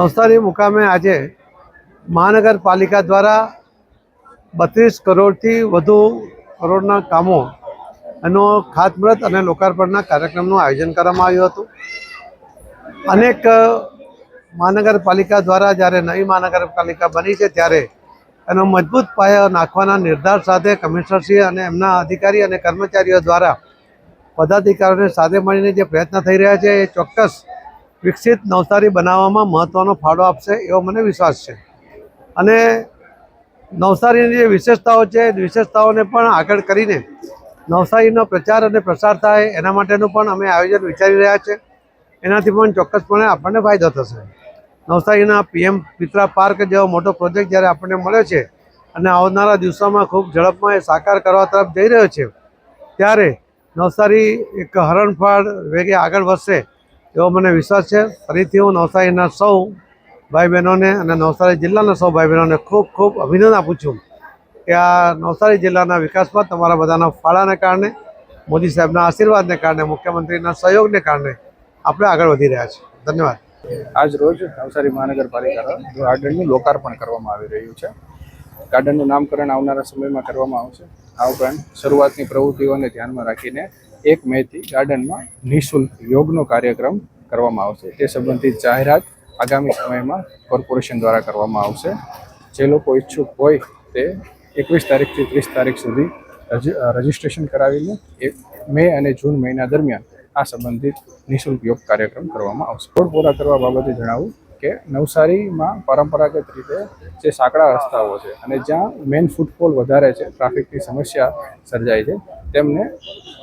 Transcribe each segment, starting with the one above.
નવસારી મુકામે આજે મહાનગરપાલિકા દ્વારા બત્રીસ કરોડથી વધુ કરોડના કામો એનો ખાતમુહૂર્ત અને લોકાર્પણના કાર્યક્રમનું આયોજન કરવામાં આવ્યું હતું. અનેક મહાનગરપાલિકા દ્વારા જ્યારે નવી મહાનગરપાલિકા બની છે ત્યારે એનો મજબૂત પાયો નાખવાના નિર્ધાર સાથે કમિશનરશ્રી અને એમના અધિકારી અને કર્મચારીઓ દ્વારા પદાધિકારીઓને સાથે મળીને જે પ્રયત્ન થઈ રહ્યા છે એ ચોક્કસ વિકસિત નવસારી બનાવવામાં મહત્ત્વનો ફાળો આપશે એવો મને વિશ્વાસ છે. અને નવસારીની જે વિશેષતાઓ છે વિશેષતાઓને પણ આગળ કરીને નવસારીનો પ્રચાર અને પ્રસાર થાય એના માટેનું પણ અમે આયોજન વિચારી રહ્યા છે. એનાથી પણ ચોક્કસપણે આપણને ફાયદો થશે. નવસારીના પીએમ પિત્રા પાર્ક જેવો મોટો પ્રોજેક્ટ જ્યારે આપણને મળ્યો છે અને આવનારા દિવસોમાં ખૂબ ઝડપમાં એ સાકાર કરવા તરફ જઈ રહ્યો છે, ત્યારે નવસારી એક હરણફાળ વેગે આગળ વધશે એવો મને વિશ્વાસ છે. ફરીથી હું નવસારીના સૌ ભાઈ બહેનોને અને નવસારી જિલ્લાના સૌ ભાઈ બહેનોને ખૂબ ખૂબ અભિનંદન આપું છું કે આ નવસારી જિલ્લાના વિકાસમાં તમારા બધાના ફાળાને કારણે, મોદી સાહેબના આશીર્વાદને કારણે, મુખ્યમંત્રીના સહયોગને કારણે આપણે આગળ વધી રહ્યા છીએ. ધન્યવાદ. આજ રોજ નવસારી મહાનગરપાલિકા ગાર્ડનનું લોકાર્પણ કરવામાં આવી રહ્યું છે. ગાર્ડનનું નામકરણ આવનારા સમયમાં કરવામાં આવશે. આ ઉપરાંત શરૂઆતની પ્રવૃત્તિઓને ધ્યાનમાં રાખીને એક મેથી ગાર્ડનમાં નિઃશુલ્ક યોગનો કાર્યક્રમ કરવામાં આવશે. તે સંબંધિત જાહેરાત આગામી સમયમાં કોર્પોરેશન દ્વારા કરવામાં આવશે. જે લોકો ઈચ્છુક હોય તે એકવીસ તારીખથી ત્રીસ તારીખ સુધી રજી- રજીસ્ટ્રેશન કરાવીને એક મે અને જૂન મહિના દરમિયાન આ સંબંધિત નિઃશુલ્ક યોગ કાર્યક્રમ કરવામાં આવશે. રોડ પૂરા કરવા બાબતે જણાવું કે નવસારીમાં પરંપરાગત રીતે જે સાંકડા રસ્તાઓ છે અને જ્યાં મેઇન ફૂટફોલ વધારે છે, ટ્રાફિકની સમસ્યા સર્જાય છે તેમને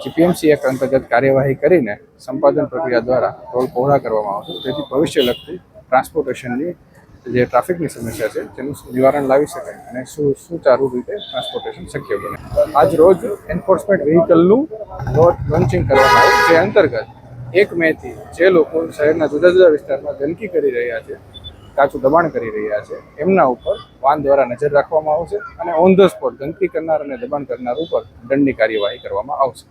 જીપીએમસી એક્ટ અંતર્ગત કાર્યવાહી કરીને સંપાદન પ્રક્રિયા દ્વારા રોડ પહોળા કરવામાં આવશે. તેથી ભવિષ્યલક્ષી ટ્રાન્સપોર્ટેશનની જે ટ્રાફિકની સમસ્યા છે, તેનું નિવારણ લાવી શકાય અને સુ, સુચારુ રીતે ટ્રાન્સપોર્ટેશન શક્ય બને. આજ રોજ એન્ફોર્સમેન્ટ વ્હીકલનું લોન્ચિંગ કરવામાં આવ્યું, જે અંતર્ગત એક મેથી જે લોકો શહેરના જુદા જુદા વિસ્તારમાં ગંદકી કરી રહ્યા છે, કાચું દબાણ કરી રહ્યા છે, એમના ઉપર વાન દ્વારા નજર રાખવામાં આવશે અને ઓન ધ સ્પોટ ગંદકી કરનાર અને દબાણ કરનાર ઉપર દંડની કાર્યવાહી કરવામાં આવશે.